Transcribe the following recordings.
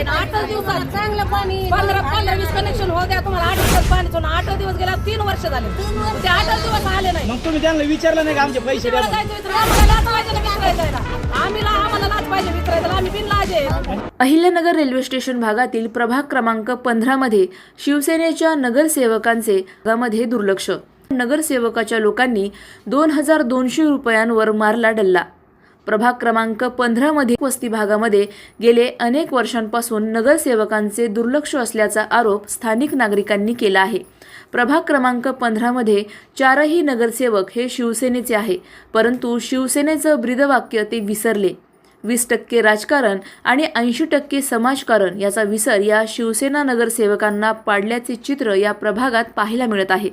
आहे ना आठ दिवसात चांगलं पाणी पंधरा पंधरा वीस कनेक्शन द्या तुम्हाला आठ दिवस पाणी आठ दिवस गेला तीन वर्ष झाले. ते म्हणजे आठ दिवस आले नाही. मग तुम्ही त्यांना विचारलं नाही का आमचे पैसे अहिल्यानगर रेल्वे स्टेशन भागातील प्रभाग क्रमांक पंधरामध्ये शिवसेनेच्या नगरसेवकांचे गामध्ये दुर्लक्ष. नगरसेवकाच्या लोकांनी दोन हजार दोनशे रुपयांवर मारला डल्ला. प्रभाग क्रमांक पंधरामध्ये वस्ती भागामध्ये गेले अनेक वर्षांपासून नगरसेवकांचे दुर्लक्ष असल्याचा आरोप स्थानिक नागरिकांनी केला आहे. प्रभाग क्रमांक पंधरामध्ये चारही नगरसेवक हे शिवसेनेचे आहे परंतु शिवसेनेचं ब्रीदवाक्य ते विसरले. वीस टक्के राजकारण आणि ऐंशी टक्के समाजकारण याचा विसर या शिवसेना नगरसेवकांना पाडल्याचे चित्र या प्रभागात पाहायला मिळत आहे.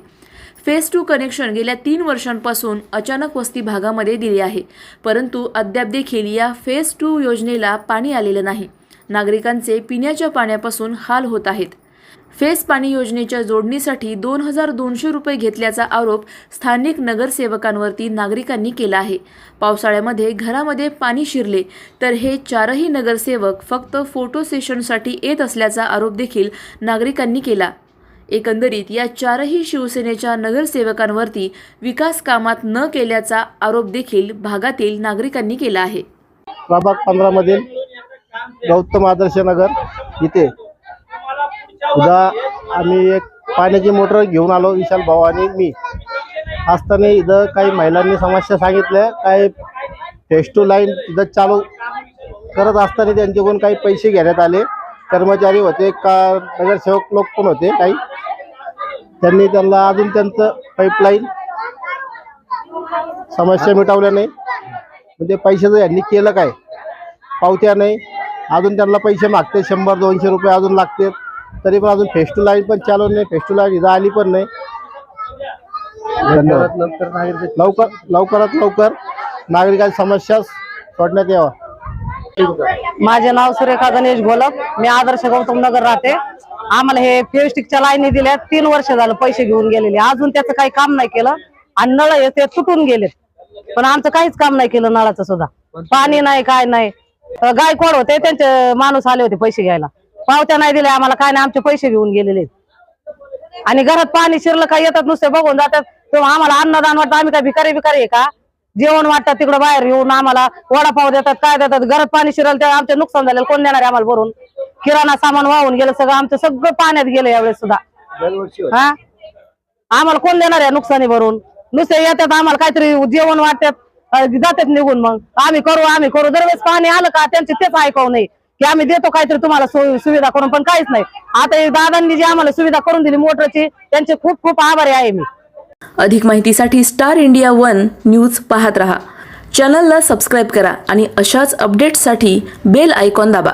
फेज टू कनेक्शन गेल्या तीन वर्षांपासून अचानक वस्ती भागामध्ये दिले आहे. परंतु अद्याप देखील या फेज टू योजनेला पाणी आलेलं नाही. नागरिकांचे पिण्याच्या पाण्यापासून हाल होत आहेत. फेस पाणी योजनेच्या जोडणीसाठी दोन हजार दोनशे रुपये घेतल्याचा आरोप स्थानिक नगरसेवकांवरती नागरिकांनी केला आहे. पावसाळ्यामध्ये घरामध्ये पाणी शिरले तर हे चारही नगरसेवक फक्त फोटो सेशनसाठी येत असल्याचा आरोप देखील नागरिकांनी केला. एकंदरीत या चारही शिवसेनेच्या नगरसेवकांवरती विकास कामात न केल्याचा आरोप देखील भागातील नागरिकांनी केला आहे. प्रभाग पंधरा मधील गौतम आदर्श नगर इथे उद्या आम्ही एक पाण्याची मोटर घेऊन आलो विशाल भाऊ आणि मी. असताना इथं काही महिलांनी समस्या सांगितल्या काही फेस टू लाईन इथं चालू करत असताना त्यांच्याकडून काही पैसे घेण्यात आले. कर्मचारी होते का नगरसेवक लोक पण होते काही त्यांनी त्यांना अजून त्यांचं पाईपलाईन समस्या मिटवल्या नाही. म्हणजे पैशाचं यांनी केलं काय? पावत्या नाही. अजून त्यांना पैसे मागते. शंभर दोनशे रुपये अजून लागते तरी पण अजून फेस्टू लाईन पण चालू नाही. फेस्टू लाईन इथं आली पण नाही. धन्यवाद. लवकर लवकरात लवकर नागरिकांची समस्या सोडण्यात यावा. माझे नाव सुरेखा गणेश घोलप. मी आदर्श गौतम नगर राहते. आम्हाला हे फेस्टिकच्या लाईनी दिल्या तीन वर्ष झालं पैसे घेऊन गेलेले. अजून त्याचं काही काम नाही केलं. आणि नळ आहे ते तुटून गेलेत. पण आमचं काहीच काम नाही केलं नळाचं सुद्धा. पाणी नाही काय नाही. गायकवाड होते त्यांचे माणूस आले होते पैसे घ्यायला. पावत्या नाही दिल्या आम्हाला काय नाही आमचे पैसे घेऊन गेलेले. आणि घरात पाणी शिरलं काय येतात नुसते बघून जातात. तेव्हा आम्हाला अन्नदान वाटतं आम्ही काय भिकारी भिकारी आहे का? जेवण वाटतात तिकडे बाहेर येऊन आम्हाला वडापाव देतात काय देतात? घरात पाणी शिरलं तर आमचे नुकसान झालेलं कोण देणार आहे आम्हाला भरून? किराणा सामान वाहून गेलं सगळं आमचं सगळं पाण्यात गेलं यावेळेस सुद्धा. हा? आम्हाला कोण देणार आहे नुकसानी भरून? नुसते येतात आम्हाला काहीतरी जेवण वाटतात अं, जातात निघून मग. आम्ही करू आम्ही करू. दरवेळेस पाणी आलं का त्यांचे तेच ऐकव नाही. की आम्ही देतो काहीतरी तुम्हाला सोयी सुविधा करून पण काहीच नाही. आता हे दादांनी जी आम्हाला सुविधा करून दिली मोटरची त्यांचे खूप खूप आभारी आहे मी. अधिक माहितीसाठी स्टार इंडिया वन न्यूज पाहत रहा. चॅनलला सबस्क्राईब करा आणि अशाच अपडेट्ससाठी बेल आयकॉन दाबा.